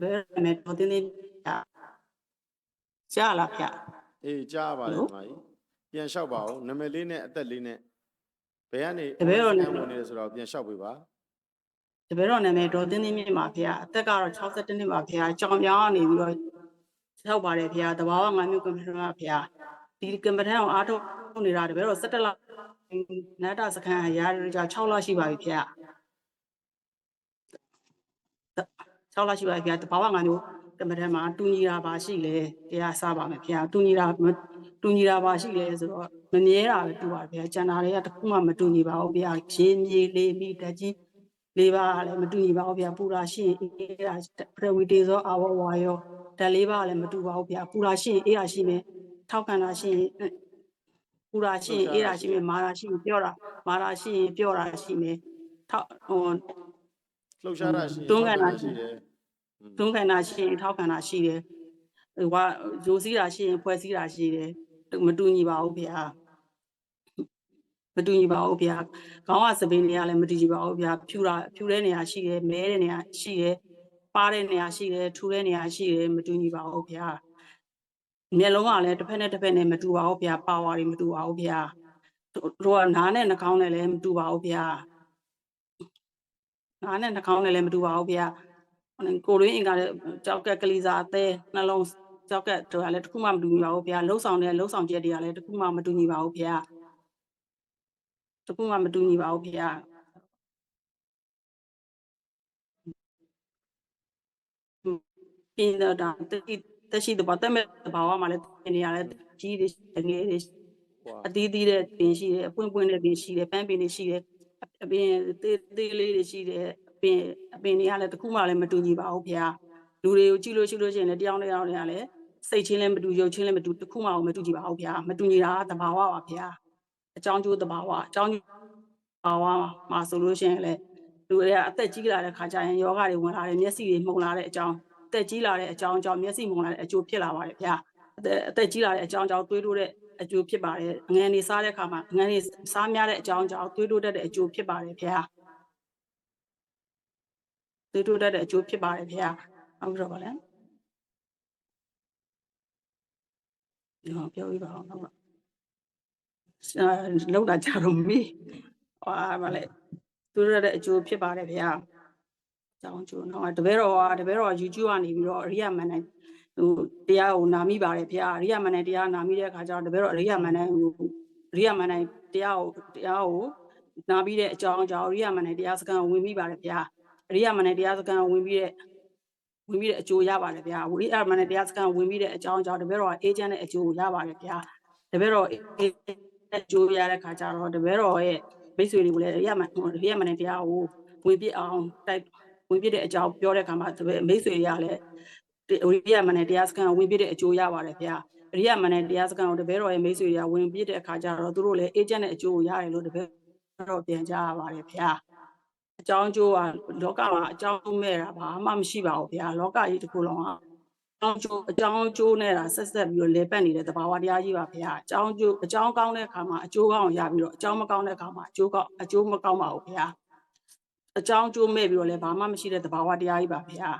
ဘယ်နဲ့တော်တင်းတင်းကြားလားဗျအေးကြားပါလေဟုတ်မာကြီးပြန်လျှောက်ပါဦးနာမည်လေးနဲ့အသက်လေးနဲ့ဘယ်ကနေတပည့်တော်နာနာမည်ဝင်နေလဲဆိုတော့ပြန်လျှောက်ပေးပါတပည့်တော်နာမည်တော်တင်းတင်းမြင့်ပါဗျအသက်ကတော့62နှစ်ပါဗျကြောင်ပြောင်းကနေပြီးတော့ရောက်ပါတယ်ဗျတဘာဝငါမျိုးကွန်ပျူတာပါဗျဒီကင်မရာကိုအားထုတ်နေတာတပည့်တော်17လနတ်တာစခန်းရာရကြ6လရှိပါပြီဗျ 6လရှိပါပြီဗျတဘာဝငါမျိုးကင်မရာမှာတူညီတာပါရှိလေတရားစားပါမယ်ဗျတူညီတာမတူညီတာပါရှိလေဆိုတော့မမြဲတာပဲတူပါဗျကျန်တာတွေကတစ်ခုမှမတူညီပါဘူးဗျရေမြေလေးမိတက်ကြီးလေးပါးကလည်းမတူညီပါဘူးဗျာပူရာရှိရင်အေးရာပရဝီတေဇောအာဝဝါယောဓာတ်လေးပါးကလည်းမတူပါဘူးဗျာပူရာရှိရင်အေးရာရှိမယ်ထောက်ခံတာရှိရင်ပူရာရှိရင်အေးရာရှိမယ်မာရာရှိရင်ပြောတာမာရာရှိရင်ပြောတာရှိမယ်ထောက်ဟို လှုပ်ရှားတာရှိရင်တွန်းကန်တာရှိရှိတယ်တွန်းခံတာရှိရင်ထောက်ခံတာရှိတယ်ဟိုကဂျိုးစီးတာရှိရင်ဖွဲ့စည်းတာရှိတယ်မတူညီပါဘူးဗျာမတူညီပါဘူးဗျာခေါင်းကစပင်းတွေကလည်းမတူညီပါဘူးဗျာဖြူတာဖြူတဲ့နေရာရှိတယ်မဲတဲ့နေရာရှိတယ်ပါတဲ့နေရာရှိတယ်ထူတဲ့နေရာရှိတယ်မတူညီပါဘူးဗျာမျက်လုံးကလည်းတစ်ဖက်နဲ့တစ်ဖက်နဲ့မတူပါဘူးဗျာပါဝါတွေမတူပါဘူးဗျာတို့တို့ကနားနဲ့နှာခေါင်းနဲ့လည်းမတူပါဘူးဗျာ နားနဲ့နှာခေါင်းနဲ့လည်းမတူပါဘူးဗျာဟိုကိုရင်းအင်္ဂါတဲ့ကြောက်ကက်ကလေးစားအသေးနှလုံးကြောက်ကက်တို့ကလည်းတစ်ခုမှမတူညီပါဘူးဗျာလှုပ်ဆောင်တဲ့လှုပ်ဆောင်ချက်တွေကလည်းတစ်ခုမှမတူညီပါဘူးဗျာတစ်ခုမှမတူညီပါဘူးဗျာပြင်းတော့တာတိတရှိတော့တက်မဲ့ဘာဝမှာလည်းနေရလဲကြီးတွေငယ်တွေဟွာအသီးသီးတဲ့ပင်ရှိတယ်အပွင့်ပွင့်တဲ့ပင်ရှိတယ်ပန်းပင်တွေရှိတယ် အပင်သေးသေးလေးတွေရှိတယ်အပင်အပင်တွေကလည်းတစ်ခုမှလည်းမတူညီပါဘူးဗျာလူတွေကိုကြည့်လို့ရှိလို့ရှိရင်လည်းတယောက်နဲ့တယောက်နဲ့ကလည်းစိတ်ချင်းလည်းမတူရုပ်ချင်းလည်းမတူတစ်ခုမှမတူညီပါဘူးဗျာမတူညီတာကသဘာဝပါဗျာအကြောင်းကျိုးသဘာဝအကြောင်းကျိုးသဘာဝမှာဆိုလို့ရှိရင်လည်းလူတွေကအသက်ကြီးလာတဲ့ခါကျရင်ယောဂတွေဝင်လာတယ်မျက်စိတွေမှုန်လာတဲ့အကြောင်းအသက်ကြီးလာတဲ့အကြောင်းအကြောင်းမျက်စိမှုန်လာတဲ့အကျိုးဖြစ်လာပါတယ်ဗျာအသက်အသက်ကြီးလာတဲ့အကြောင်းအကြောင်းတွေးတိုးတဲ့ အကျိုးဖြစ်ပါတယ်ငန်းနေစားတဲ့အခါမှာငန်းနေစားများတဲ့အကြောင်းအကြောင်းတွေးတိုးတတ်တဲ့အကျိုးဖြစ်ပါတယ်ဗျာတွေးတိုးတတ်တဲ့အကျိုးဖြစ်ပါတယ်ဗျာဟုတ်ပြီတော့ဗါလဲဒီမှာပြောပြပါအောင်ဟုတ်လားအာလောက်တာကြတော့မေးဟာဗါလဲတွေးတိုးတတ်တဲ့အကျိုးဖြစ်ပါတယ်ဗျာကြောင်းကျိုးတော့တပည့်တော်ကတပည့်တော်က YouTube ကနေပြီးတော့အရိယာမန်နိုင် ဟိုတရားကိုနာမိပါတယ်ဗျာအရိယာမန်နိုင်တရားနာမိတဲ့အခါကျတော့တပည့်တော်အရိယာမန်နိုင်ဟိုအရိယာမန်နိုင်တရားကိုတရားကိုနာပြီးတဲ့အကြောင်းအကြောင်းအရိယာမန်နိုင်တရားစခန်းကိုဝင်ပြီးပါတယ်ဗျာအရိယာမန်နိုင်တရားစခန်းကိုဝင်ပြီးတဲ့ဝင်ပြီးတဲ့အကျိုးရပါတယ်ဗျာဝိရိယမန်နိုင်တရားစခန်းကိုဝင်ပြီးတဲ့အကြောင်းအကြောင်းတပည့်တော်ကအေဂျင့်တဲ့အကျိုးကိုရပါတယ်ဗျာတပည့်တော်အေဂျင့်အကျိုးရတဲ့အခါကျတော့တပည့်တော်ရဲ့မိတ်ဆွေတွေကိုလည်းအရိယာမန်ဟိုအရိယာမန်နိုင်တရားကိုဝင်ပြအောင်တိုက်ဝင်ပြတဲ့အကြောင်းပြောတဲ့အခါမှာတပည့်မိတ်ဆွေတွေကလည်းဝိ ရိယမနဲ့တရားစခန်းကိုဝင်ပြတဲ့အကျိုးရပါတယ်ဗျာအရိယမနဲ့တရားစခန်းကိုတပည့်တော်ရဲ့မိတ်ဆွေတွေကဝင်ပြတဲ့အခါကျတော့သူတို့လည်းအေဂျင့်နဲ့အကျိုးကိုရတယ်လို့တပည့်တော်ပြန်ကြားရပါတယ်ဗျာအကြောင်းအကျိုးကလောကမှာအကြောင်းမဲ့တာဘာမှမရှိပါဘူးဗျာလောကကြီးတစ်ခုလုံးကအကြောင်းကျိုးအကြောင်းကျိုးနဲ့တာဆက်ဆက်ပြီးတော့လဲပတ်နေတဲ့သဘာဝတရားကြီးပါဗျာအကြောင်းကျိုးအကြောင်းကောင်းတဲ့အခါမှာအကျိုးကောင်းကိုရပြီးတော့အကြောင်းမကောင်းတဲ့အခါမှာအကျိုးကောင်းအကျိုးမကောင်းပါဘူးဗျာအကြောင်းကျိုးမဲ့ပြီးတော့လည်းဘာမှမရှိတဲ့သဘာဝတရားကြီးပါဗျာ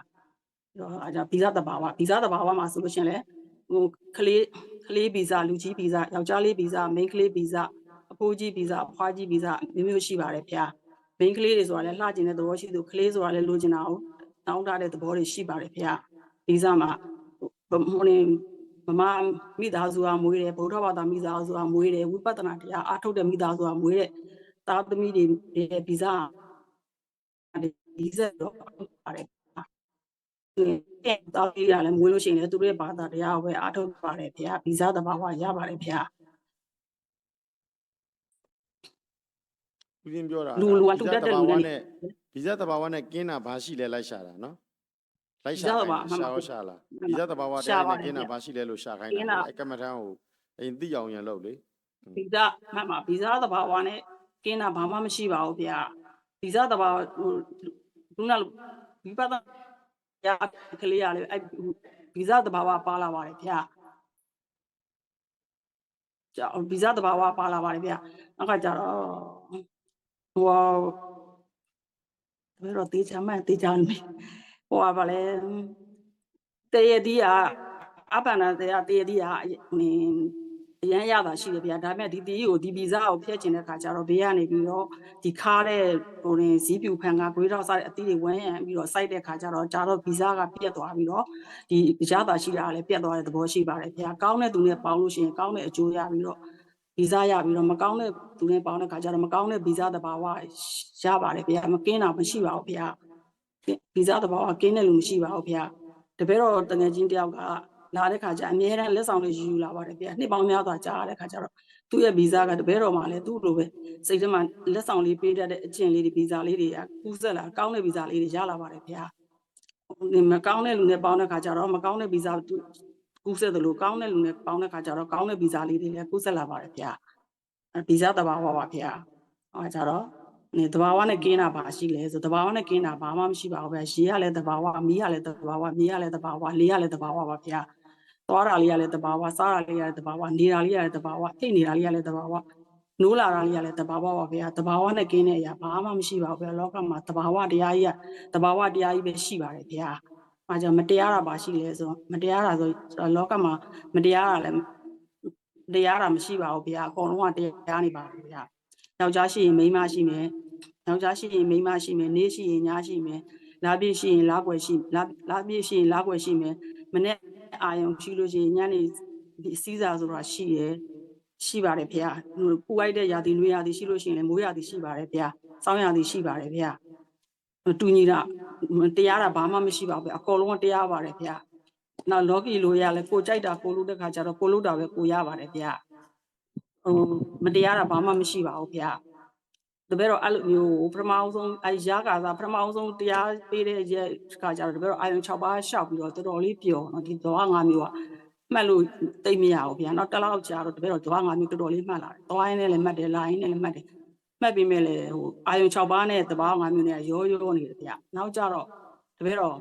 တော့အဲဒါဗီဇတဘာဝဗီဇတဘာဝမှာဆိုလို့ရှရင်လေဟိုကလေးကလေးဗီဇလူကြီးဗီဇယောက်ျားလေးဗီဇမိန်းကလေးဗီဇအဖိုးကြီးဗီဇအဖွားကြီးဗီဇမျိုးမျိုးရှိပါတယ်ဗျာမိန်းကလေးတွေဆိုတာလည်းလှကျင်တဲ့သဘောရှိသူကလေးဆိုတာလည်းလိုချင်တာကိုတောင်းတတဲ့သဘောတွေရှိပါတယ်ဗျာဗီဇမှာဟိုဟိုနေမမမိသားစုကမွေးတယ်ဗုဒ္ဓဘာသာမိသားစုကမွေးတယ်ဝိပဿနာတရားအားထုတ်တဲ့မိသားစုကမွေးတဲ့သားသမီးတွေဗီဇဗီဇတော့ပါတယ် တဲ့တောင်းရလည်းမွေးလို့ရှိရင်လည်းသူတို့ရဲ့ဘာသာတရားကိုပဲအားထုတ်ပါတယ်ဗျာဗီဇသဘာဝရပါတယ်ဗျာဦးရင်းပြောတာလူလူကလူတတ်တဲ့လူတွေနဲ့ဗီဇတဘာဝနဲ့ကင်းတာဘာရှိလဲလိုက်ရှာတာနော်လိုက်ရှာဗီဇသဘာဝခိုင်းမှန်ရှာပါရောရှာလားဗီဇတဘာဝရှာတဲ့ပါနဲ့တယ်ကင်းတာဗျဘာရှိလဲလို့ရှာခိုင်းကင်းတာတာအဲ့ကမ္မထမ်းကိုအိမ်သိအောင်ရန်လုပ်လေဗီဇမှတ်မှာဗီဇသဘာဝနဲ့ကင်းတာဘာမှမရှိပါဘူးဗျာဗီဇသဘာဝဟိုခုနကဝိပဿနာ တရားကလေးရလေအဲ့ဗီဇသဘာဝပါလာပါတယ်ဗျာကြောင့်ဗီဇသဘာဝပါလာပါတယ်ဗျာနောက်ကကြတော့ဟိုဘယ်တော့တေးချမ်းမှန်တေးချမ်းမယ်ဟိုပါဗာလဲတရည်ဒီကအပန္နတရားတရည်ဒီကဟင်း အရန်ရတာရှိတယ်ဗျာဒါပေမဲ့ဒီတီကိုဒီဗီဇာကိုဖျက်ချင်တဲ့ခါကျတော့ဘေးကနေပြီးတော့ဒီခါတဲ့ဟိုရင်ဇီးပြူဖန်ကဂွေးတော့စားတဲ့အသီးတွေဝန်းရံပြီးတော့စိုက်တဲ့ခါကျတော့ကျတော့ဗီဇာကပြတ်သွားပြီးတော့ဒီရတာရှိတာကလည်းပြတ်သွားတဲ့သဘောရှိပါတယ်ဗျာကောင်းတဲ့သူနဲ့ပေါင်းလို့ရှိရင်ကောင်းတဲ့အကျိုးရပြီးတော့ဗီဇာရပြီးတော့မကောင်းတဲ့သူနဲ့ပေါင်းတဲ့ခါကျတော့မကောင်းတဲ့ဗီဇာတဘာဝရပါတယ်ဗျာမကင်းတာမရှိပါဘူးဗျာဗီဇာတဘာဝကင်းတဲ့လူမရှိပါဘူးဗျာတပည့်တော်တငယ်ချင်းတယောက်က လာတဲ့ခါကျအမြဲတမ်းလက်ဆောင်လေးယူယူလာပါတယ်ဗျာနှစ်ပေါင်းများစွာကြာတဲ့ခါကျတော့သူ့ရဲ့ဗီဇာကတပည့်တော်မှလည်းသူ့လိုပဲစိတ်ထဲမှာလက်ဆောင်လေးပေးတတ်တဲ့အကျင့်လေးတွေဗီဇာလေးတွေကကူးဆက်လာကောင်းတဲ့ဗီဇာလေးတွေရလာပါတယ်ဗျာဒီမကောင်းတဲ့လူနဲ့ပေါင်းတဲ့ခါကျတော့မကောင်းတဲ့ဗီဇာကူးဆက်တယ်လို့ကောင်းတဲ့လူနဲ့ပေါင်းတဲ့ခါကျတော့ကောင်းတဲ့ဗီဇာလေးတွေလည်းကူးဆက်လာပါတယ်ဗျာအဲဗီဇာတဘာဝပါဗျာဟောကြတော့နေတဘာဝနဲ့ကင်းတာပါရှိလဲဆိုတဘာဝနဲ့ကင်းတာဘာမှမရှိပါဘူးဗျာရေရလဲတဘာဝမီးရလဲတဘာဝမြေရလဲတဘာဝလေရလဲတဘာဝပါဗျာ သွားတာလေးရလဲတဘာဝစားတာလေးရလဲတဘာဝနေတာလေးရလဲတဘာဝအိတ်နေတာလေးရလဲတဘာဝနိုးလာတာလေးရလဲတဘာဝပါဗျာတဘာဝနဲ့ကင်းတဲ့အရာဘာမှမရှိပါဘူးဗျာလောကမှာတဘာဝတရားကြီးကတဘာဝတရားကြီးပဲရှိပါတယ်ဗျာအဲကြောင့်မတရားတာပါရှိလဲဆိုမတရားတာဆိုလောကမှာမတရားတာလည်းတရားတာမရှိပါဘူးဗျာအကုန်လုံးကတရားနေပါဘူးဗျာယောက်ျားရှိရင်မိန်းမရှိမယ်ယောက်ျားရှိရင်မိန်းမရှိမယ်နေ့ရှိရင်ညရှိမယ်လာပြည့်ရှိရင်လားွယ်ရှိလာလာပြည့်ရှိရင်လားွယ်ရှိမယ်မနေ့ အာယုံရှိလို့ရှိရင်ညနေဒီစီးစာဆိုတာရှိရယ်ရှိပါတယ်ဖေ။ဟိုပူလိုက်တဲ့ရာသီနွေရာသီရှိလို့ရှိရင်လည်းမိုးရာသီရှိပါတယ်ဖေ။စောင်းရာသီရှိပါတယ်ဖေ။တူညီတာတရားတာဘာမှမရှိပါဘူးဖေ။အကုန်လုံးကတရားပါတယ်ဖေ။နောက်လောကီလိုရလဲကိုကြိုက်တာကိုလို့တဲ့ခါကျတော့ကိုလို့တာပဲကိုရပါတယ်ဖေ။ဟိုမတရားတာဘာမှမရှိပါဘူးဖေ။ တပည့်တော့အဲ့လိုမျိုးပထမအောင်ဆုံးအဲရကာသာပထမအောင်ဆုံးတရားပေးတဲ့ရက်ခါကျတော့တပည့်တော့အာယုံ6ပါးရှောက်ပြီးတော့တော်တော်လေးပျော်နော်ဒီသွား၅မျိုးကမှတ်လို့သိမရဘူးဗျာနောက်တစ်လောက်ကြာတော့တပည့်တော့သွား၅မျိုးတော်တော်လေးမှတ်လာတယ်သွားရင်းနဲ့လည်းမှတ်တယ်လာရင်းနဲ့လည်းမှတ်တယ်မှတ်ပြီးမဲ့လေဟိုအာယုံ6ပါးနဲ့တပါး၅မျိုးနဲ့ရောရောနေတယ်ဗျာနောက်ကြတော့တပည့်တော့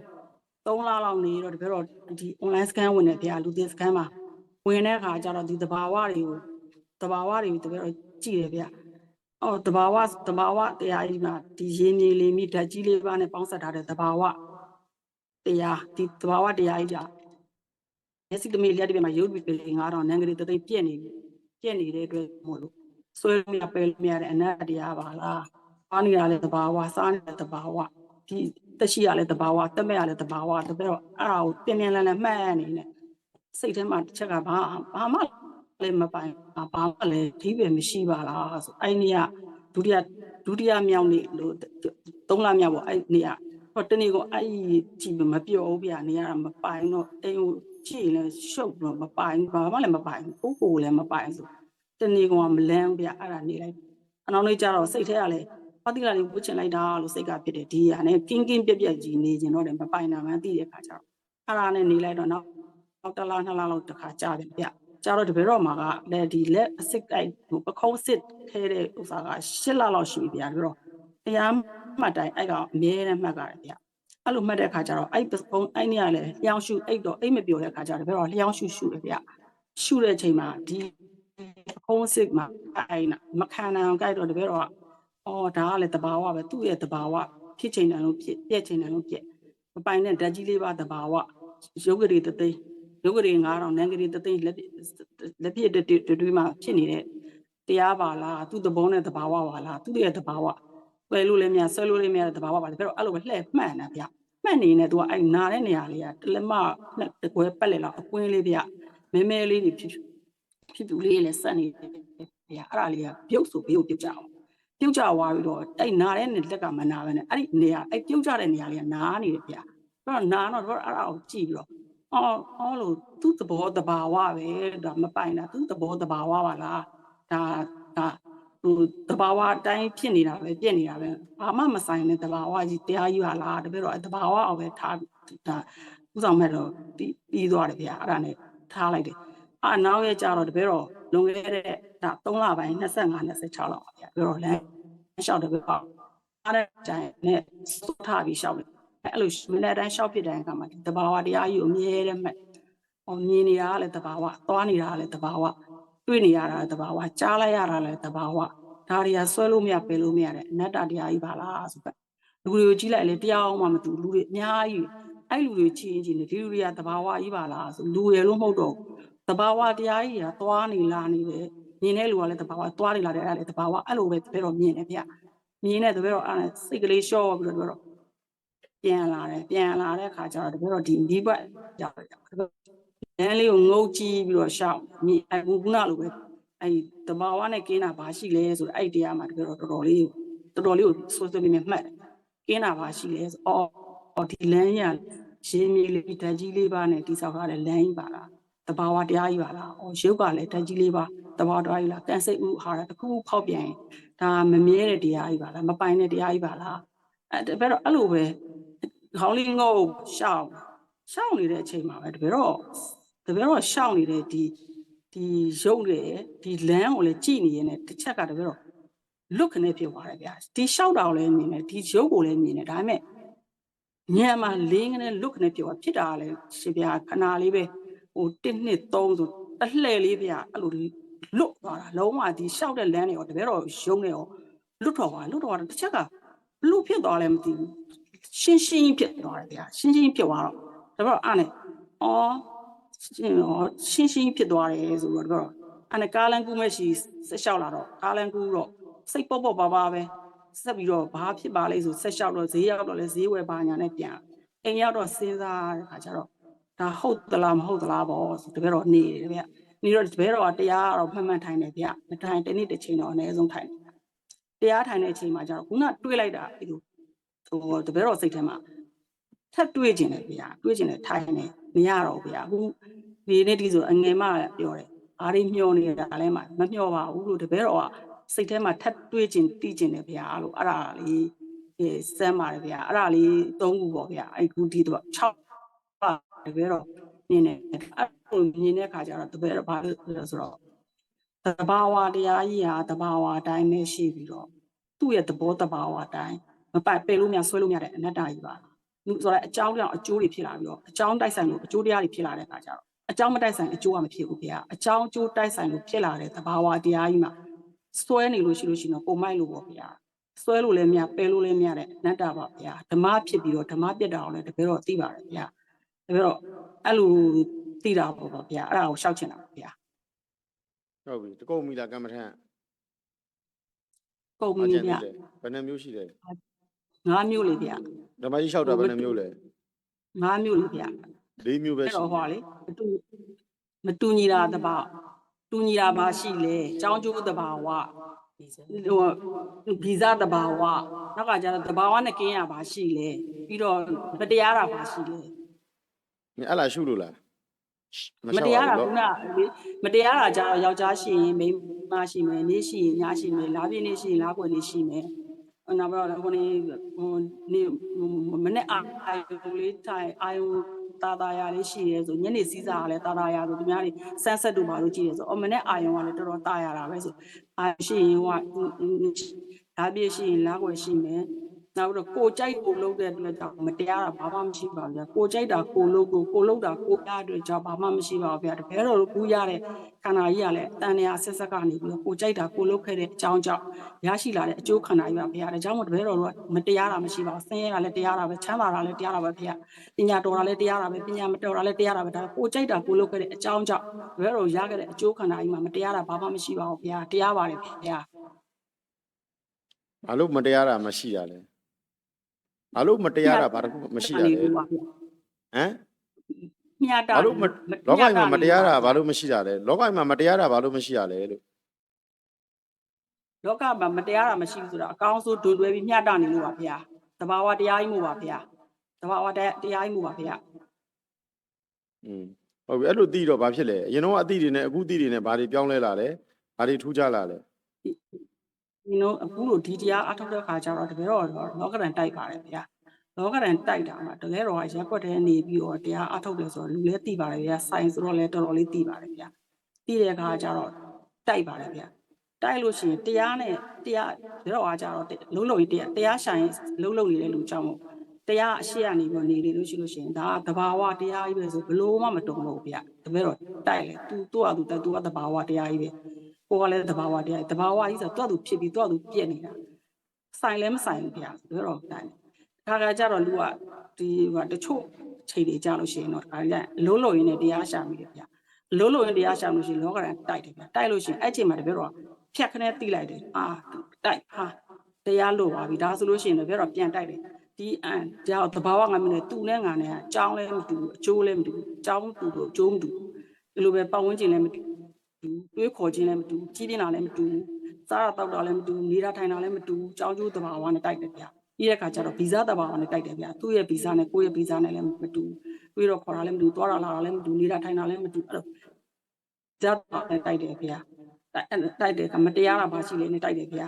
3လလောက်နေတော့တပည့်တော့ဒီ online scan ဝင်တယ်ဗျာလူသစ် scan မှာဝင်တဲ့အခါကျတော့ဒီတဘာဝတွေကိုတဘာဝတွေကိုတပည့်တော့ကြည့်တယ်ဗျာ အော်တဘာဝတဘာဝတရားကြီးမှာဒီရင်းမြေလေးမိဓာတ်ကြီးလေးပါနဲ့ပေါင်းစပ်ထားတဲ့တဘာဝတရားဒီတဘာဝတရားကြီးကြာမျက်စိသမီးလျက်တစ်ပြက်မှာရုပ်ပြီးလေး9000နန်းကလေးတသိမ့်ပြက်နေပြီပြက်နေတဲ့အတွက်မို့လို့ဆွဲလို့မရပယ်လို့မရတဲ့အနတ်တရားပါလားစားနေတာလည်းတဘာဝစားနေတဲ့တဘာဝဒီတက်ရှိရလည်းတဘာဝတက်မဲ့ရလည်းတဘာဝတပည့်တော့အဲ့ဒါကိုပြင်းပြင်းလန်းလန်းမှတ်နေနဲ့စိတ်ထဲမှာတစ်ချက်ကဘာဘာမှ လည်းမပိုင်ဘာမှလည်းဒီပဲမရှိပါလားဆိုအဲ့ဒီကဒုတိယဒုတိယမြောက်နေလို့သုံးလမြောက်ပေါ့အဲ့နေကဟောတနေ့ကအဲ့ကြည့်မပြောဘူးဗျာနေရတာမပိုင်တော့အိမ်ကိုကြည့်လဲရှုပ်တော့မပိုင်ဘာမှလည်းမပိုင်ကိုကိုလည်းမပိုင်ဆိုတနေ့ကမလန်းဗျာအဲ့ဒါနေလိုက်အနောက်နေ့ကျတော့စိတ်ထဲကလည်းပါတိလာလေးဝှချင်လိုက်တာလို့စိတ်ကဖြစ်တယ်ဒီဟာနဲ့ကင်းကင်းပြက်ပြက်ကြီးနေကျင်တော့တယ်မပိုင်တာမှန်းသိတဲ့ခါကျတော့အဲ့ဒါနဲ့နေလိုက်တော့နောက်နောက်တစ်လားနှစ်လားလောက်တစ်ခါကြာတယ်ဗျ ကျတော့တပည့်တော်မှာကလည်းဒီလက်အစစ်တိုက်ဟိုပခုံးစစ်ထဲတဲ့ဥစ္စာက၈လလောက်ရှိပြီဗျာပြီးတော့တရားမှတ်တိုင်းအဲ့ကောင်အမြဲတမ်းမှတ်ကြတယ်ဗျအဲ့လိုမှတ်တဲ့အခါကျတော့အဲ့ပခုံးအဲ့နေရလဲလျှောင်းရှုအိတ်တော့အိတ်မပြောတဲ့အခါကျတော့တပည့်တော်လျှောင်းရှုရှုတယ်ဗျရှုတဲ့အချိန်မှာဒီပခုံးစစ်မှာအဲ့နာမခံနိုင်အောင်ကြိုက်တော့တပည့်တော်ကအော်ဒါကလည်းတဘာဝပဲသူ့ရဲ့တဘာဝဖြစ်ချိန်တယ်လို့ဖြစ်ပြက်ချိန်တယ်လို့ပြက်မပိုင်တဲ့ဓာတ်ကြီးလေးပါတဘာဝရုပ်ကလေးတသိန်း ရုပ်ကလေး9000နန်းကလေးတသိန်းလက်ပြလက်ပြတွေတွေမှာဖြစ်နေတဲ့တရားပါလားသူ့သဘောနဲ့သဘာဝပါလားသူ့ရဲ့သဘာဝပယ်လို့လည်းမရဆွဲလို့လည်းမရတဲ့သဘာဝပါလေဒါတော့အဲ့လိုပဲလှည့်မှန်တာဗျမှန်နေနေ तू အဲ့နာတဲ့နေရာလေးကတလက်မတကွဲပက်လေလောက်အကွင်းလေးဗျမဲမဲလေးတွေဖြစ်ဖြစ်သူလေးလည်းစက်နေတယ်ဗျအဲ့ဒါလေးကပြုတ်ဆိုဘေးကိုပြုတ်ကြအောင်ပြုတ်ကြသွားပြီးတော့အဲ့နာတဲ့လက်ကမနာပဲနဲ့အဲ့ဒီနေရာအဲ့ပြုတ်ကြတဲ့နေရာလေးကနာနေတယ်ဗျအဲ့တော့နာတော့အဲ့ဒါကိုကြည့်ပြီးတော့ အော်အော်လို့သူ့သဘောတဘာဝပဲဒါမပိုင်တာသူ့သဘောတဘာဝပါလားဒါဒါဟိုတဘာဝအတိုင်းဖြစ်နေတာပဲပြက်နေတာပဲဘာမှမဆိုင်တဲ့တဘာဝကြီးတရားကြီးပါလားတပည့်တော့တဘာဝအောင်ပဲထားဒါဥဆောင်မဲ့တော့ပြီးပြီးသွားတယ်ဗျာအဲ့ဒါနဲ့ထားလိုက်တယ်အာနောက်ရဲ့ကြတော့တပည့်တော့လွန်ခဲ့တဲ့ဒါ3လပိုင်း25 26လောက်ပါဗျာပြီးတော့လမ်းလျှောက်တယ်ပေါ့အားတဲ့တိုင်းနဲ့စိုးထားပြီးလျှောက်တယ် အဲ့လိုမနေ့တိုင်းရှောက်ဖြစ်တဲ့အခါမှာဒီတဘာဝတရားကြီးကိုအမြဲတမ်းမှတ်ဟောမြင်နေတာကလည်းတဘာဝသွားနေတာကလည်းတဘာဝတွေ့နေရတာလည်းတဘာဝကြားလိုက်ရတာလည်းတဘာဝဒါတွေကဆွဲလို့မရပယ်လို့မရတဲ့အနတ္တတရားကြီးပါလားဆိုတော့လူတွေကိုကြည့်လိုက်လေတရားအောင်မှမတူလူတွေအများကြီးအဲ့လူတွေချင်းချင်းနေဒီလူတွေကတဘာဝကြီးပါလားဆိုလူရယ်လို့မဟုတ်တော့တဘာဝတရားကြီးကသွားနေလာနေတယ်မြင်တဲ့လူကလည်းတဘာဝသွားနေလာတယ်အဲ့ဒါလည်းတဘာဝအဲ့လိုပဲတပည့်တော်မြင်တယ်ဗျမြင်တဲ့တပည့်တော်အဲ့ဒါစိတ်ကလေးလျှော့ပြီးတော့တပည့်တော် ပြန်လာတယ်ပြန်လာတဲ့အခါကျတော့တပည့်တော်ဒီမိဘကြောက်တယ်လမ်းလေးကိုငုတ်ကြည့်ပြီးတော့ရှောက်မြင်အခုကလိုပဲအဲ့တဘာဝနဲ့ကင်းတာဘာရှိလဲဆိုတော့အဲ့တရားမှာတပည့်တော်တော်တော်လေးတော်တော်လေးကိုဆွဆွမြင်မှတ်တယ်ကင်းတာဘာရှိလဲဆိုအော်အော်ဒီလမ်းရရင်းမြေလေးဓာတ်ကြီးလေးပါနဲ့တိဆောက်ထားတဲ့လမ်းကြီးပါလားတဘာဝတရားကြီးပါလားအော်ရုပ်ကလည်းဓာတ်ကြီးလေးပါတဘာဝတရားကြီးလားကံစိတ်ဥဟာရတစ်ခုခုဖောက်ပြန်ရင်ဒါမမြဲတဲ့တရားကြီးပါလားမပိုင်တဲ့တရားကြီးပါလားအဲ့ဒါပဲတော့အဲ့လိုပဲ ခေါင်းလေးငုတ်ရှောင်းရှောင်းနေတဲ့အချိန်မှာပဲတပည့်တော့တပည့်တော့ရှောင်းနေတဲ့ဒီဒီရုပ်တွေဒီလမ်းကိုလည်းကြည့်နေရင်လည်းတစ်ချက်ကတပည့်တော့လွတ်ခနဲ့ဖြစ်သွားတယ်ဗျာဒီရှောက်တာကိုလည်းမြင်တယ်ဒီရုပ်ကိုလည်းမြင်တယ်ဒါပေမဲ့ညံမှာလင်းကနေလွတ်ကနေပြောဖြစ်တာလေရှင်ဗျာခဏလေးပဲဟို1နှစ်3ဆိုအလှဲ့လေးဗျာအဲ့လိုလွတ်သွားတာလုံးဝဒီရှောက်တဲ့လမ်းတွေရောတကယ်တော့ရုံးနေရောလွတ်တော့ပါလွတ်တော့တာတစ်ချက်ကဘလို့ဖြစ်သွားလဲမသိဘူး ရှင်းရှင်းဖြစ်သွားတယ်ဗျာရှင်းရှင်းဖြစ်သွားတော့ဒါပေမဲ့အားနဲ့အော်ရှင်းရောရှင်းရှင်းဖြစ်သွားတယ်ဆိုတော့ဒါပေမဲ့အဲ့နဲ့ကားလန်ကူမဲ့ရှိဆက်လျှောက်လာတော့ကားလန်ကူတော့စိတ်ပေါ့ပေါ့ပါပါပဲဆက်ပြီးတော့ဘာဖြစ်ပါလဲဆိုဆက်လျှောက်တော့ဈေးရောက်တော့လဲဈေးဝယ်ပါညာနဲ့ပြန်အိမ်ရောက်တော့စဉ်းစားတဲ့ခါကျတော့ဒါဟုတ်သလားမဟုတ်သလားပေါ့ဆိုတကယ်တော့နေတယ်ဗျနေတော့တကယ်တော့တရားကတော့မှန်မှန်ထိုင်တယ်ဗျမထိုင်တစ်နေ့တစ်ချိန်တော့အနည်းဆုံးထိုင်တယ်တရားထိုင်တဲ့အချိန်မှာကျတော့ခုနတွေးလိုက်တာဒီလို ဟိုတကယ်တော့စိတ်ထဲမှာထပ်တွေးကျင်တယ်ဗျတွေးကျင်တယ်ထိုင်နေမရတော့ဗျအခုဒီနေ့ဒီဆိုအငယ်မပြောတယ်အားရမျောနေတာလည်းမမမျောပါဘူးလို့တကယ်တော့စိတ်ထဲမှာထပ်တွေးကျင်တီးကျင်တယ်ဗျာလို့အဲ့ဒါလေးအဲစမ်းပါတယ်ဗျာအဲ့ဒါလေးသုံးခုပေါ့ဗျာအဲ့ခုဒီတော့6ပါတကယ်တော့မြင်တယ်အဲ့လိုမြင်တဲ့အခါကျတော့တကယ်တော့ဘာလို့လဲဆိုတော့တဘာဝတရားကြီးဟာတဘာဝအတိုင်းပဲရှိပြီးတော့သူ့ရဲ့သဘောတဘာဝအတိုင်း မပိုက်ပယ်လို့မရဆွဲလို့မရတဲ့အနတ္တကြီးပါလူဆိုတော့အကြောင်းကြောင့်အကျိုးတွေဖြစ်လာပြီးတော့အကြောင်းတိုက်ဆိုင်လို့အကျိုးတရားတွေဖြစ်လာတဲ့အခါကျတော့အကြောင်းမတိုက်ဆိုင်အကျိုးကမဖြစ်ဘူးဗျာအကြောင်းအကျိုးတိုက်ဆိုင်လို့ဖြစ်လာတဲ့သဘာဝတရားကြီးမှာစွဲနေလို့ရှိလို့ရှိရင်တော့ပုံမိုက်လို့ပေါ့ဗျာစွဲလို့လည်းမရပယ်လို့လည်းမရတဲ့အနတ္တပါဗျာဓမ္မဖြစ်ပြီးတော့ဓမ္မပြတ်တာအောင်လည်းတကယ်တော့သိပါတယ်ဗျာတကယ်တော့အဲ့လိုသိတာပေါ့ပေါ့ဗျာအဲ့ဒါကိုရှောက်ချင်တာပေါ့ဗျာဟုတ်ပြီတကုတ်မီလာကမ္မထန်ကုန်ဘာပြီကျန်ဗျာသေးလဲဘယ်နှမျိုးရှိလဲ ငါးမျိုးလေးဗျာဓမ္မကြီးလျှောက်တာဘယ်နှမျိုးလဲငါးမျိုးလေးဗျာ၄မျိုးပဲအဲ့ရှိတော့ဟောလေမတူမတူညီတာတပါတူညီတာပါရှိလေចောင်းကျိုးတဘာဝဟိုဗီဇတဘာဝနောက်ကကျတော့တဘာဝနဲ့ကင်းရပါရှိလေပြီးတော့မတရားတာပါရှိလေနင်အဲ့လားရှုလို့လားမတရားတာလခုနလေမတရားတာကြတော့ယောက်ျားရှိရင်မိန်းမရှိမယ်နေ့ရှိရင်ညရှိမယ်လားပြည့်နေ့ရှိရင်လားကွယ်နေ့ရှိမယ်ဟို နောက်ပြီးတော့ဟိုနေဟိုနေမနေ့အာယုလေးထိုင်အာယုတာတာရလေးရှိရဲဆိုညနေစည်းစားကလည်းတာတာရဆိုသူများတွေဆန်းဆက်တူပါလို့ကြည့်ရဲဆိုအော်မနေ့အာယုကလည်းတော်တော်တာရတာပဲဆိုအာယုရှိရင်ဟိုကလားပြည့်ရှိရင်လားကွယ်ရှိမယ် နောက်ပြီးတော့ကိုကြိုက်ကိုလုံးတဲ့အတွက်ကြောင့်မတရားတာဘာမှမရှိပါဘူးဗျာကိုကြိုက်တာကိုလုံးကိုကိုလုံးတာကိုပြအတွက်ကြောင့်ဘာမှမရှိပါဘူးဗျာတကယ်တော့ကူးရတဲ့ခန္ဓာကြီးကလည်းတန်တရားဆက်ဆက်ကနေပြီးတော့ကိုကြိုက်တာကိုလုံးခဲ့တဲ့အကြောင်းကြောင့်ရရှိလာတဲ့အကျိုးခန္ဓာကြီးပါဗျာဒါကြောင့်မို့တကယ်တော့မတရားတာမရှိပါဘူးဆင်းရဲတာလည်းတရားတာပဲချမ်းသာတာလည်းတရားတာပဲဗျာပညာတော်တာလည်းတရားတာပဲပညာမတော်တာလည်းတရားတာပဲဒါကိုကြိုက်တာကိုလုံးခဲ့တဲ့အကြောင်းကြောင့်တကယ်တော့ရခဲ့တဲ့အကျိုးခန္ဓာကြီးမှာမတရားတာဘာမှမရှိပါဘူးဗျာတရားပါတယ်ဗျာဘာလို့မတရားတာမရှိတာလဲ ဘာလို့မတရားတာဘာတစ်ခုမရှိတာလဲဟမ်မြတ်တာဘာလို့မလောကကြီးမှာမတရားတာဘာလို့မရှိတာလဲလောကကြီးမှာမတရားတာဘာလို့မရှိရလဲလို့လောကမှာမတရားတာမရှိဘူးဆိုတာအကောင်းဆုံးဒွန်တွဲပြီးမြတ်တာနေလို့ပါဗျာတဘာဝတရားကြီးမို့ပါဗျာတဘာဝတရားတရားကြီးမို့ပါဗျာอืมဟုတ်ပြီအဲ့လိုသိတော့ဘာဖြစ်လဲအရင်တော့အသိတွေနဲ့အခုသိတွေနဲ့ဘာတွေပြောင်းလဲလာလဲဘာတွေထူးခြားလာလဲ ဒီနော်အခုလိုဒီတရားအထောက်တဲ့ခါကျတော့တကယ်တော့လောကရန်တိုက်ပါတယ်ဗျာလောကရန်တိုက်တာမှာတကယ်တော့ရက်ွက်တဲ့နေပြီးတော့တရားအထောက်တယ်ဆိုတော့လူလည်းသိပါတယ်ဗျာဆိုင်ဆိုတော့လည်းတော်တော်လေးသိပါတယ်ဗျာသိတဲ့ခါကျတော့တိုက်ပါတယ်ဗျာတိုက်လို့ရှိရင်တရားနဲ့တရားဒါတော့အားကြတော့လုံးလုံးကြီးတရားတရားဆိုင်လုံးလုံးနေတဲ့လူကြောင့်မို့တရားအရှိကနေပြီးနေလေလို့ရှိလို့ရှိရင်ဒါကတဘာဝတရားကြီးပဲဆိုဘလို့မှမတုံလို့ဗျာတကယ်တော့တိုက်လေ तू သူ့အတူတက် तू ကတဘာဝတရားကြီးပဲ ကိုကလည်းတဘာဝတရားတဘာဝကြီးဆိုတော့သူ့ဖြစ်ပြီးသူ့သူပြက်နေတာဆိုင်လည်းမဆိုင်ဘူးဗျာဆိုတော့တိုင်ခါခါကျတော့လူကဒီဟိုတချို့ချိန်တွေကြာလို့ရှိရင်တော့ဒါကြအလုံးလုံးရင်းနဲ့တရားရှာမိတယ်ဗျအလုံးလုံးရင်းတရားရှာလို့ရှိရင်လောကရန်တိုက်တယ်ဗျတိုက်လို့ရှိရင်အဲ့ချိန်မှာတပြည့်တော့ဖြတ်ခနဲ့တိလိုက်တယ်အာတိုက်ဟာတရားလို့ပါပြီဒါဆိုလို့ရှိရင်တပြည့်တော့ပြန်တိုက်တယ်ဒီအန်ဒါတဘာဝငါမင်းနဲ့တူနဲ့ငါနဲ့အကြောင်းလည်းမတူဘူးအကျိုးလည်းမတူဘူးအကြောင်းတူလို့အကျိုးမတူဘူးဒီလိုပဲပတ်ဝန်းကျင်လည်းမတူ ဘူးတွေးခေါ်ခြင်းလည်းမတူဘူးကြီးပြင်းတာလည်းမတူဘူးစားရတောက်တာလည်းမတူဘူးနေတာထိုင်တာလည်းမတူဘူးကြောင်းကျိုးတဘာဝနဲ့တိုက်တယ်ဗျပြီးတဲ့အခါကျတော့ဗီဇတဘာဝနဲ့တိုက်တယ်ဗျသူ့ရဲ့ဗီဇနဲ့ကိုယ့်ရဲ့ဗီဇနဲ့လည်းမတူဘူးပြီးတော့ခေါ်တာလည်းမတူဘူးသွားတာလာတာလည်းမတူဘူးနေတာထိုင်တာလည်းမတူဘူးအဲ့လိုဇတ်ပါနဲ့တိုက်တယ်ဗျတိုက်တိုက်တယ်ကမတရားတာဘာရှိလဲနဲ့တိုက်တယ်ဗျ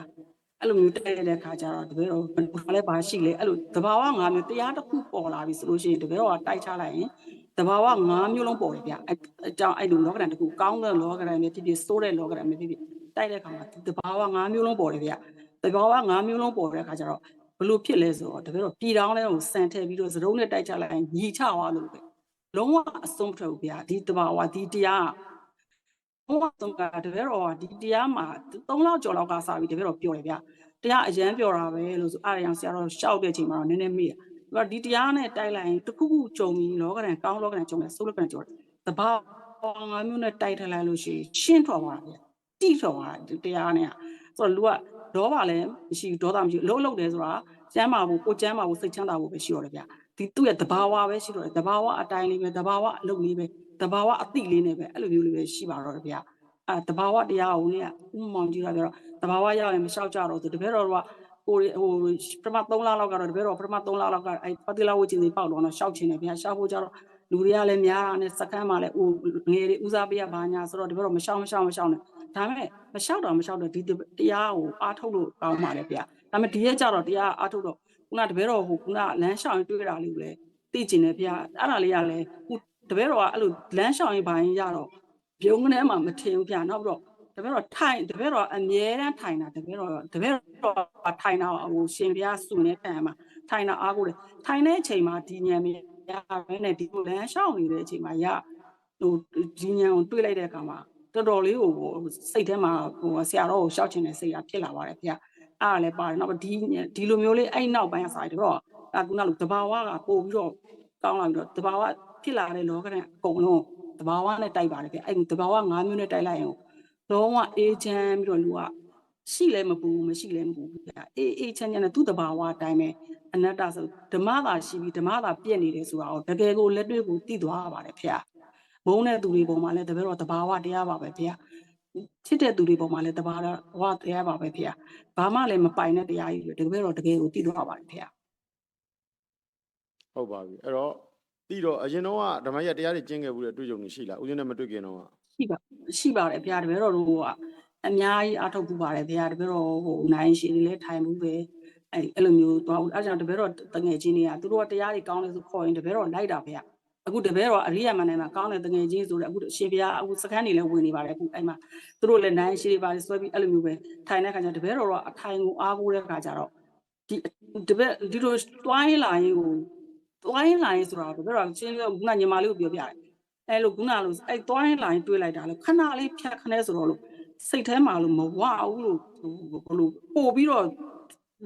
အဲ့လိုမျိုးတိုက်တဲ့အခါကျတော့တကယ်တော့ဘာလဲဘာရှိလဲအဲ့လိုတဘာဝငါမျိုးတရားတစ်ခုပေါ်လာပြီဆိုလို့ရှိရင်တကယ်တော့တိုက်ချလိုက်ရင် တဘာဝငါမျိုးလုံးပေါ်တယ်ဗျအဲ့အကြောင်းအဲ့လိုလောကဓာတ်တစ်ခုကောင်းတဲ့လောကဓာတ်မျိုးဖြစ်ဖြစ်ဆိုးတဲ့လောကဓာတ်မျိုးဖြစ်ဖြစ်တိုက်တဲ့အခါမှာတဘာဝငါမျိုးလုံးပေါ်တယ်ဗျတဘာဝငါမျိုးလုံးပေါ်တဲ့အခါကျတော့ဘလို့ဖြစ်လဲဆိုတော့တကယ်တော့ပြည်တောင်းလဲကိုစံထည့်ပြီးတော့သရုံးနဲ့တိုက်ချလိုက်ရင်ညီချသွားလို့ပဲလုံးဝအစွန်းမထွက်ဘူးဗျဒီတဘာဝဒီတရားကဘုရားသုံးကတပည့်တော်ကဒီတရားမှာ3လောက်ကျော်လောက်ကစပြီးတပည့်တော်ပြောတယ်ဗျတရားအရန်ပြောတာပဲလို့ဆိုအားရအောင်ဆရာတော်ရှောက်တဲ့အချိန်မှာတော့နည်းနည်းမေ့တ ယ်သူကဒီတရားနဲ့တိုက်လိုက်ရင်တစ်ခုခုကြုံပြီးလောကရန်ကောင်းလောကရန်ကြုံတယ်ဆိုးလောကရန်ကြုံတယ်တဘာငါမျိုးနဲ့တိုက်ထလိုက်လို့ရှိရင်ရှင်းထွက်သွားတာဗျတိထွက်သွားတာဒီတရားနဲ့ဆိုတော့လူကဒေါသလည်းမရှိဘူးဒေါသမရှိဘူးအလုံးလုံးတယ်ဆိုတာကျမ်းမာဖို့ကိုကျမ်းမာဖို့စိတ်ချမ်းသာဖို့ပဲရှိတော့တယ်ဗျဒီသူ့ရဲ့တဘာဝပဲရှိတော့တယ်တဘာဝအတိုင်းလေးပဲတဘာဝအလုပ်လေးပဲတဘာဝအတိလေးနဲ့ပဲအဲ့လိုမျိုးလေးပဲရှိပါတော့တယ်ဗျအဲတဘာဝတရားကိုလည်းဥမောင်ကြီးကပြောတော့တဘာဝရောက်ရင်မလျှောက်ကြတော့သူတပည့်တော်က ကိုဟိုပထမ3လလောက်ကတော့တပည့်တော်ပထမ3လလောက်ကအဲပတိလာဝချင်းစီပေါက်တော့ရှောက်ချင်တယ်ဗျာရှောက်ဖို့ကြတော့လူတွေကလည်းများတာနဲ့စကမ်းမှလည်းဟိုငယ်တွေဦးစားပေးရပါညာဆိုတော့တပည့်တော်မရှောက်မရှောက်မရှောက်နဲ့ဒါပေမဲ့မလျှောက်တော့မလျှောက်တော့ဒီတရားကိုအားထုတ်လို့ကောင်းပါလေဗျာဒါပေမဲ့ဒီရဲ့ကြတော့တရားအားထုတ်တော့ခုနတပည့်တော်ဟိုခုနလမ်းလျှောက်ရင်တွေ့တာလေးကိုလည်းသိကျင်တယ်ဗျာအဲ့ဒါလေးကလည်းတပည့်တော်ကအဲ့လိုလမ်းလျှောက်ရင်ဘာရင်ရတော့ပြုံးကနေမှမထင်ဘူးဗျာနောက်ပြီးတော့တ ပည့်တော်ထိုင်တပည့်တော်အမြဲတမ်းထိုင်တာတပည့်တော်တပည့်တော်ထိုင်တာဟိုရှင်ပြားစုနေခံမှာထိုင်တာအားကိုတယ်ထိုင်တဲ့အချိန်မှာဒီညံမရဘဲနဲ့ဒီလိုလမ်းလျှောက်နေတဲ့အချိန်မှာရဟိုဒီညံကိုတွေးလိုက်တဲ့အခါမှာတော်တော်လေးဟိုစိတ်ထဲမှာဟိုဆရာတော်ကိုရှောက်ချင်တဲ့စိတ်ကဖြစ်လာပါတယ်ဗျာအားလည်းပါတယ်နောက်ဒီဒီလိုမျိုးလေးအဲ့နောက်ပိုင်းကစားတယ်တော့အခုနောက်တဘာဝကပို့ပြီးတော့ကောင်းလာပြီးတော့တဘာဝဖြစ်လာတဲ့လောကနဲ့အကုန်လုံးတဘာဝနဲ့တိုက်ပါတယ်ဗျအဲ့တဘာဝ၅မျိုးနဲ့တိုက်လိုက်ရင် လုံးဝအေးချမ်းပြီးတော့လူကရှိလဲမပူမရှိလဲမပူဗျာအေးအေးချမ်းချမ်းနဲ့သူ့တဘာဝအတိုင်းပဲအနတ္တဆိုဓမ္မသာရှိပြီးဓမ္မသာပြည့်နေတယ်ဆိုတာကိုတကယ်ကိုလက်တွေ့ကိုသိသွားရပါတယ်ဗျာဘုံတဲ့သူတွေပေါ်မှာလည်းတပည့်တော်တဘာဝတရားပါပဲဗျာချစ်တဲ့သူတွေပေါ်မှာလည်းတဘာဝတရားပါပဲဗျာဘာမှလည်းမပိုင်တဲ့တရားကြီးတွေတကယ်တော့တကယ်ကိုသိသွားပါတယ်ဗျာဟုတ်ပါပြီအဲ့တော့ပြီးတော့အရင်တော့ကဓမ္မရတရားတွေကျင့်ခဲ့ဘူးတဲ့တွေ့ကြုံနေရှိလားဦးဇင်းနဲ့မတွေ့ခင်တော့က ရှိပါရှိပါတယ်ဗျာတပည့်တော်တို့ကအများကြီးအထောက်ပူပါတယ်ဗျာတပည့်တော်ဟိုနိုင်ရှင်တွေလည်းထိုင်မှုပဲအဲ့အဲ့လိုမျိုးတော့အဲ့ကြောင့်တပည့်တော်တငယ်ချင်းတွေကသူတို့ကတရားတွေကောင်းတယ်ဆိုခေါ်ရင်တပည့်တော်လိုက်တာဗျာအခုတပည့်တော်အရိယာမဏ္ဍမှာကောင်းတဲ့တငယ်ချင်းဆိုတော့အခုအရှင်ဘုရားအခုစခန်းနေလည်းဝင်နေပါတယ်အခုအဲ့မှာသူတို့လည်းနိုင်ရှင်တွေပါဆွဲပြီးအဲ့လိုမျိုးပဲထိုင်တဲ့ခါကျတပည့်တော်ကအထိုင်ကိုအားကိုးတဲ့ခါကျတော့ဒီတပည့်ဒီလိုတွိုင်းလာရင်ကိုတွိုင်းလာရင်ဆိုတော့တပည့်တော်ချင်းကခုနညီမလေးကိုပြောပြတယ် အဲ့လိုခုနလိုအဲ့သွားရင်လိုင်းတွေးလိုက်တာလေခဏလေးဖြတ်ခနဲဆိုတော့လို့စိတ်ထဲမှာလို့မဝဘူးလို့ဘလို့ပို့ပြီးတော့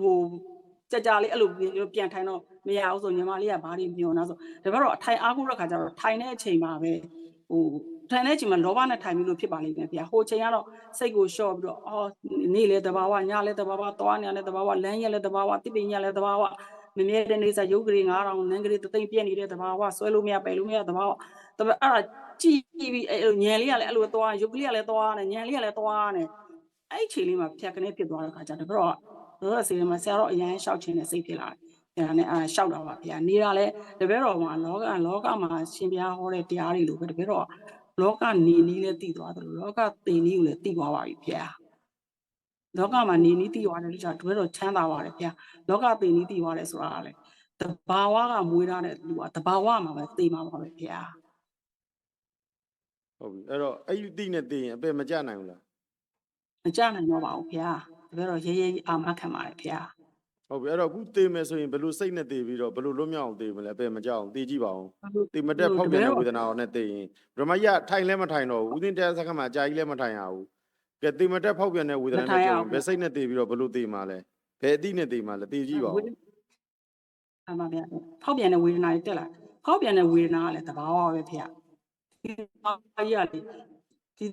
ဟိုကြကြလေးအဲ့လိုပြန်ထိုင်တော့မရအောင်ဆိုညီမလေးကဘာတွေမျောနာဆိုဒါပေမဲ့တော့အထိုင်အားကိုတဲ့ခါကျတော့ထိုင်တဲ့အချိန်မှာပဲဟိုထိုင်တဲ့အချိန်မှာလောဘနဲ့ထိုင်ပြီးလို့ဖြစ်ပါလိမ့်မယ်ဗျာဟိုချိန်ကတော့စိတ်ကိုလျှော့ပြီးတော့အော်နေ့လေတဘာဝညလေတဘာဝသွားနေလေတဘာဝလမ်းရက်လေတဘာဝတိပိညလေတဘာဝမမြဲတဲ့နေစားရုပ်ကလေး9000နန်းကလေးတသိမ့်ပြက်နေတဲ့တဘာဝဆွဲလို့မရပယ်လို့မရတဘာဝ တပအဲ့ဒါကြည့်ပြီးအဲ့လိုညံလေးကလည်းအဲ့လိုသွားရုပ်ကလေးကလည်းသွားနေညံလေးကလည်းသွားနေအဲ့ဒီချိန်လေးမှာဖြတ်ကနေဖြစ်သွားတဲ့ခါကျတော့တော့တော့စီမှာဆရာတော့အရန်ရှောက်ခြင်းနဲ့စိတ်ဖြစ်လာတယ်အဲ့ဒါနဲ့အာရှောက်တာပါဗျာနေတာလဲတပည့်တော်မှာလောကလောကမှာရှင်ပြားဟောတဲ့တရားတွေလိုပဲတပည့်တော်လောကနေနီးလဲတည်သွားတယ်လို့လောကသိနီးကိုလည်းတည်သွားပါပြီဗျာလောကမှာနေနီးတည်သွားတယ်လို့ကြာတပည့်တော်ချမ်းသာပါတယ်ဗျာလောကသိနီးတည်သွားတယ်ဆိုတာကလည်းတဘာဝကမွေးထားတဲ့လူကတဘာဝမှာပဲသိမှာပါပဲဗျာ ဟုတ်ပြီအဲ့တော့အဲ့ဒီတိနဲ့သိရင်အပယ်မကြနိုင်ဘူးလားမကြနိုင်တော့ပါဘူးဗျာတကယ်တော့ရေးရေးအာမခံပါတယ်ဗျာဟုတ်ပြီအဲ့တော့အခုသိမယ်ဆိုရင်ဘယ်လိုစိတ်နဲ့သိပြီးတော့ဘယ်လိုလွတ်မြောက်အောင်သိမလဲအပယ်မကြအောင်သိကြည့်ပါအောင်သိမတက်ဖောက်ပြန်တဲ့ဝေဒနာကိုနဲ့သိရင်ဗြဟ္မရထိုင်လဲမထိုင်တော့ဘူးဦးသိတရားစက္ကမှာအကြာကြီးလဲမထိုင်ရဘူးကဲသိမတက်ဖောက်ပြန်တဲ့ဝေဒနာနဲ့ကြုံဘယ်စိတ်နဲ့သိပြီးတော့ဘယ်လိုသိမှာလဲဘယ်အတိနဲ့သိမှာလဲသိကြည့်ပါဦးအာမဗျာဖောက်ပြန်တဲ့ဝေဒနာတွေတက်လာဟောက်ပြန်တဲ့ဝေဒနာကလည်းသဘာဝပဲဖေ ဒီတရားကြီးကလေဒီ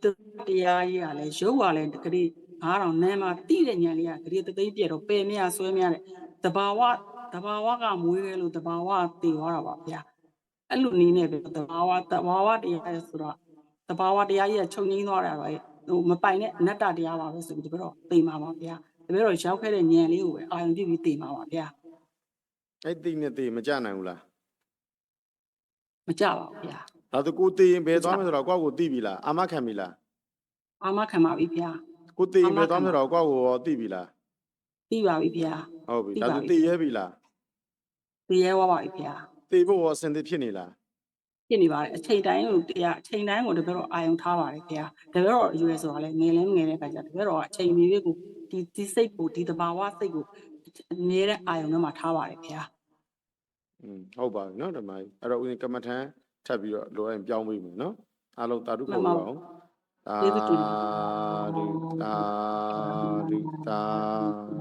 တရားကြီးကလည်းရုပ်ကလည်းဂရိ9000နန်းမှာတိတဲ့ညံလေးကဂရိတသိမ့်ပြတော့ပယ်မြဆွဲမြတဲ့သဘာဝသဘာဝကမွေးခဲ့လို့သဘာဝတည်သွားတာပါဗျာအဲ့လိုနည်းနဲ့ပဲသဘာဝသဘာဝတရားဆိုတော့သဘာဝတရားကြီးကချုပ်ငိမ့်သွားတာပါဟိုမပိုင်တဲ့အနတ္တတရားပါပဲဆိုပြီးဒီဘက်တော့သိမှာပါဗျာဒီဘက်တော့ရောက်ခဲ့တဲ့ညံလေးကိုပဲအာရုံပြုပြီးသိမှာပါဗျာအဲ့တိနဲ့တေမကြနိုင်ဘူးလားမကြပါဘူးဗျာ ဒါဆိုကိုတေရင်ဘယ်သွားမယ်ဆိုတော့ကိုယ့်ကိုသိပြီလားအာမခံပြီလား အာမခံပါပြီဗျာ ကိုတေရင် အာမ ဘယ်သွား ခံ မယ်ဆိုတော့ကိုယ့်ကိုရောသိပြီလား သိပါပြီဗျာ ဟုတ်ပြီ သိ ဒါ ပါ ဆို ပြီ တေရဲပြီလား သိရဲသွားပါပြီဗျာ တေဖို့ရောအစင်သစ်ဖြစ်နေလား ဖြစ်နေပါတယ်အချိန်တိုင်းကိုတရားအချိန်တိုင်းကိုတပည့်တော့အာယုံထားပါတယ်ဗျာတပည့်တော့ရွယ်ဆိုတာလဲငယ်လဲငယ်တဲ့ခါကျတပည့်တော့အချိန်မီလေးကိုဒီဒီစိတ်ကိုဒီတဘာဝစိတ်ကိုအမြဲတမ်းအာယုံထဲမှာထားပါတယ်ဗျာ อืมဟုတ်ပါပြီเนาะဓမ္မကြီးအဲ့တော့ဦးဇင်းကမ္မထန် ထပ်ပြီးတော့လိုအပ်ပြောင်းပေးမယ်နော်အားလုံးတာဓုခေါ်ပါအောင်တာဓုတာဓုတာ